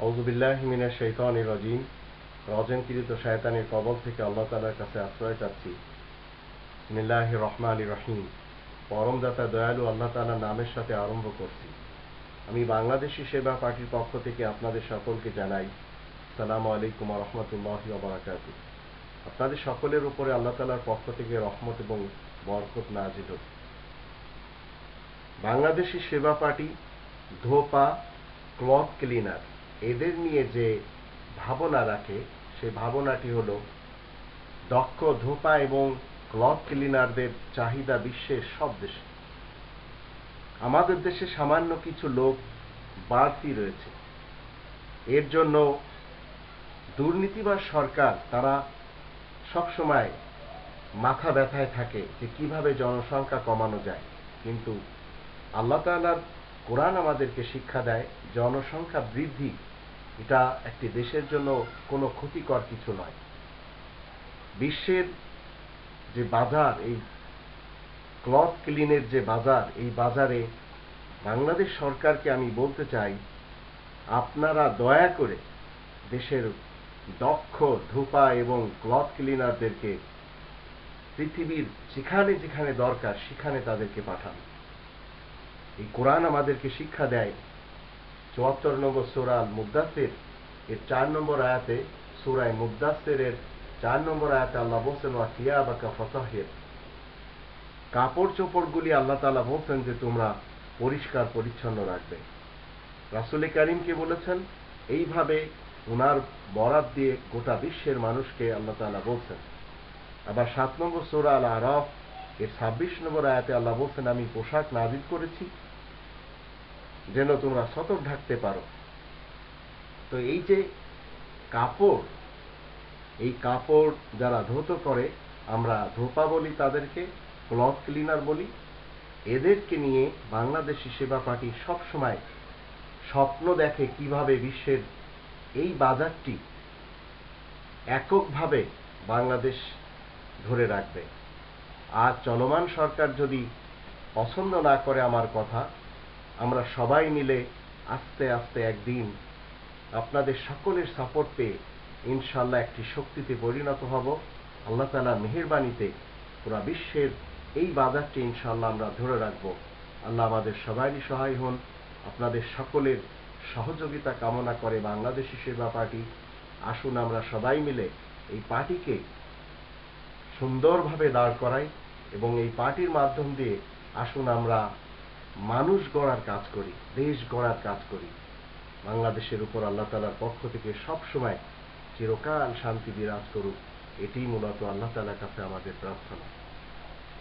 রাজিম। রজনকৃত শয়তানের কবল থেকে আল্লাহ তালার কাছে আশ্রয় চাচ্ছি। বিসমিল্লাহ রহমান রহিম। পরমদাতা দয়ালু আল্লাহ তালার নামের সাথে আরম্ভ করছি। আমি বাংলাদেশি সেবা পার্টির পক্ষ থেকে আপনাদের সকলকে জানাই সালাম আলাইকুম রহমতুল্লাহ বারাকাত। আপনাদের সকলের উপরে আল্লাহ তালার পক্ষ থেকে রহমত এবং বরকত নাজিল বাংলাদেশি সেবা পার্টি ধোপা ক্লথ ক্লিনার এদের নিয়ে যে ভাবনা রাখে, সে ভাবনাটি হল দক্ষ ধোপা এবং ক্লথ ক্লিনারদের চাহিদা বিশ্বের সব দেশে। আমাদের দেশে সামান্য কিছু লোক বাড়তি রয়েছে। এর জন্য দুর্নীতিবাজ সরকার, তারা সবসময় মাথা ব্যথায় থাকে যে কীভাবে জনসংখ্যা কমানো যায়। কিন্তু আল্লাহ তালার কোরআন আমাদেরকে শিক্ষা দেয়, জনসংখ্যা বৃদ্ধি, এটা একটি দেশের জন্য কোনো ক্ষতিকর কিছু নয়। বিশ্বের যে বাজার, এই ক্লথ ক্লিনের যে বাজার, এই বাজারে বাংলাদেশ সরকারকে আমি বলতে চাই, আপনারা দয়া করে দেশের দক্ষ ধূপা এবং ক্লথ ক্লিনারদেরকে পৃথিবীর যেখানে যেখানে দরকার, সেখানে তাদেরকে পাঠান। এই কোরআন আমাদেরকে শিক্ষা দেয়। চুয়াত্তর নম্বর সোরাল মুদাসের এর চার নম্বর আয়াতে, সুরায় মুদাসের চার নম্বর আয়াতে আল্লাহ বলছেন, ওয়া থিয়া বাকা ফতাহের। কাপড় চোপড়গুলি আল্লাহ তালা বলছেন যে, তোমরা পরিষ্কার, পরিচ্ছন্ন রাখবে। রাসুল করিমকে বলেছেন? এইভাবে ওনার বরাত দিয়ে গোটা বিশ্বের মানুষকে আল্লাহ তালা বলছেন। আবার সাত নম্বর সোরা আল আরফ এর ছাব্বিশ নম্বর আয়াতে আল্লাহ বলছেন, আমি পোশাক নাজিল করেছি। যেন তোমরা সতর্ক ঢাকতে পারো। তো এই যে কাপড়, এই কাপড় যারা ধৌত করে, আমরা ধোপা বলি তাদেরকে, ক্লথ ক্লিনার বলি। এদেরকে নিয়ে বাংলাদেশি সেবা পার্টি সবসময় স্বপ্ন দেখে কীভাবে বিশ্বের এই বাজারটি এককভাবে বাংলাদেশ ধরে রাখবে। আর চলমান সরকার যদি পছন্দ না করে আমার কথা আমরা সবাই মিলে আস্তে আস্তে একদিন আপনাদের সকলের সাপোর্ট পেয়ে ইনশাল্লাহ একটি শক্তিতে পরিণত হব। আল্লাহ তালা মেহরবানিতে পুরা বিশ্বের এই বাজারটি ইনশাল্লাহ আমরা ধরে রাখব। আল্লাহ আমাদের সবাইরই সহায় হন। আপনাদের সকলের সহযোগিতা কামনা করে বাংলাদেশি সেবা পার্টি। আসুন আমরা সবাই মিলে এই পার্টিকে সুন্দরভাবে দাঁড় করাই এবং এই পার্টির মাধ্যম দিয়ে আসুন আমরা মানুষ গড়ার কাজ করি, দেশ গড়ার কাজ করি। বাংলাদেশের উপর আল্লাহ তালার পক্ষ থেকে সব সময় চিরকাল শান্তি বিরাজ করুক এটি মূলত আল্লাহ তালার কাছে আমাদের প্রার্থনা।